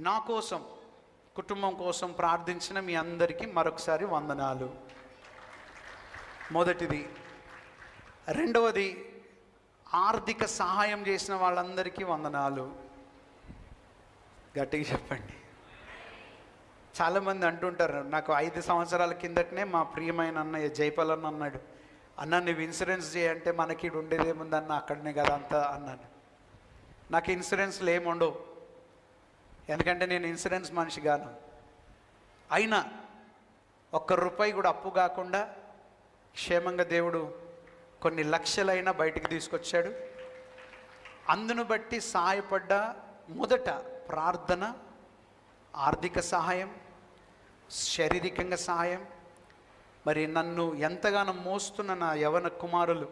నా కోసం కుటుంబం కోసం ప్రార్థించిన మీ అందరికీ మరొకసారి వందనాలు. మొదటిది రెండవది ఆర్థిక సహాయం చేసిన వాళ్ళందరికీ వందనాలు. గట్టిగా చెప్పండి. చాలామంది అంటుంటారు నాకు ఐదు సంవత్సరాల కిందటనే మా ప్రియమైన అన్నయ్య జైపాలన్న అన్నాడు అన్న నువ్వు ఇన్సూరెన్స్ చేయంటే మనకి ఈడ ఉండేదేముందన్న అక్కడనే కదా అంతా అన్నాను. నాకు ఇన్సూరెన్స్లు ఏముండవు. ఎందుకంటే నేను ఇన్సూరెన్స్ మనిషి గాను అయినా ఒక్క రూపాయి కూడా అప్పు కాకుండా క్షేమంగా దేవుడు కొన్ని లక్షలైనా బయటికి తీసుకొచ్చాడు. అందును బట్టి సహాయపడ్డ మొదట ప్రార్థన ఆర్థిక సహాయం శారీరకంగా సహాయం మరి నన్ను ఎంతగానో మోస్తున్న నా యవన కుమారులు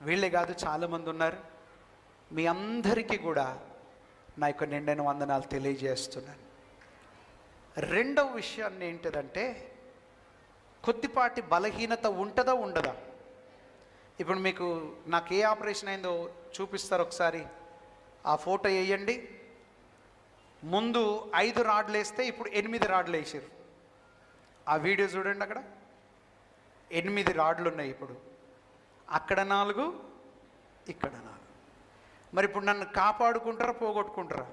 వీళ్ళే కాదు చాలామంది ఉన్నారు. మీ అందరికీ కూడా నా యొక్క నిండైన వందనాలు తెలియజేస్తున్నాను. రెండవ విషయాన్ని ఏంటిదంటే కొద్దిపాటి బలహీనత ఉంటుందా ఉండదా? ఇప్పుడు మీకు నాకు ఏ ఆపరేషన్ అయిందో చూపిస్తారు ఒకసారి. ఆ ఫోటో వేయండి. ముందు ఐదు రాడ్లు వేస్తే ఇప్పుడు ఎనిమిది రాడ్లు వేసారు. ఆ వీడియో చూడండి అక్కడ. ఎనిమిది రాడ్లు ఉన్నాయి ఇప్పుడు. అక్కడ నాలుగు ఇక్కడ నాలుగు. మరి ఇప్పుడు నన్ను కాపాడుకుంటారా పోగొట్టుకుంటారా?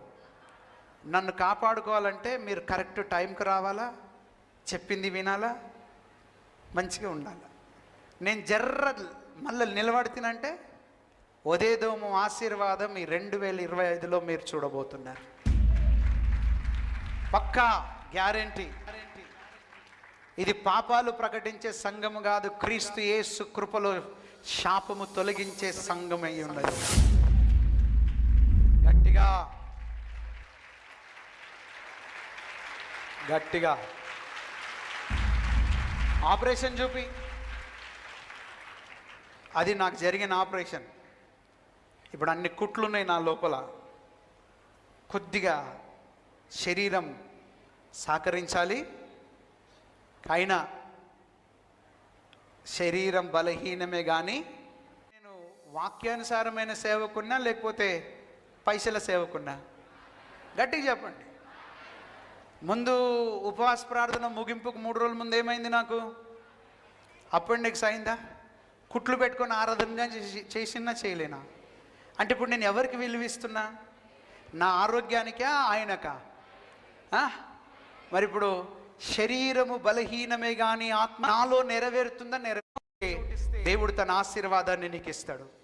నన్ను కాపాడుకోవాలంటే మీరు కరెక్ట్ టైంకి రావాలా? చెప్పింది వినాలా? మంచిగా ఉండాలి? నేను జర్ర మళ్ళీ నిలబడితేనంటే ఉదయదోము ఆశీర్వాదం ఈ రెండు వేల ఇరవై ఐదులో మీరు చూడబోతున్నారు. పక్కా గ్యారెంటీ. ఇది పాపాలు ప్రకటించే సంఘము కాదు క్రీస్తు యేసు కృపలో శాపము తొలగించే సంఘం అయి ఉన్నది. గట్టిగా. గట్టిగా. ఆపరేషన్ చూపి. అది నాకు జరిగిన ఆపరేషన్. ఇప్పుడు అన్ని కుట్లు ఉన్నాయి నా లోపల. కొద్దిగా శరీరం సహకరించాలి. అయినా శరీరం బలహీనమే కానీ నేను వాక్యానుసారమైన సేవకున్నా లేకపోతే పైసల సేవకున్నా. గట్టిగా చెప్పండి. ముందు ఉపవాస ప్రార్థన ముగింపుకు మూడు రోజుల ముందు ఏమైంది నాకు? అపెండిక్స్ అయిందా? కుట్లు పెట్టుకొని ఆరాధనగా చేసి- చేసినా చేయలేనా? అంటే ఇప్పుడు నేను ఎవరికి విలువిస్తున్నా? నా ఆరోగ్యానికా ఆయనకా? మరి ఇప్పుడు శరీరము బలహీనమే కానీ ఆత్మ నాలో నెరవేరుతుందా నెరవేరు దేవుడు తన ఆశీర్వాదాన్ని నీకు ఇస్తాడు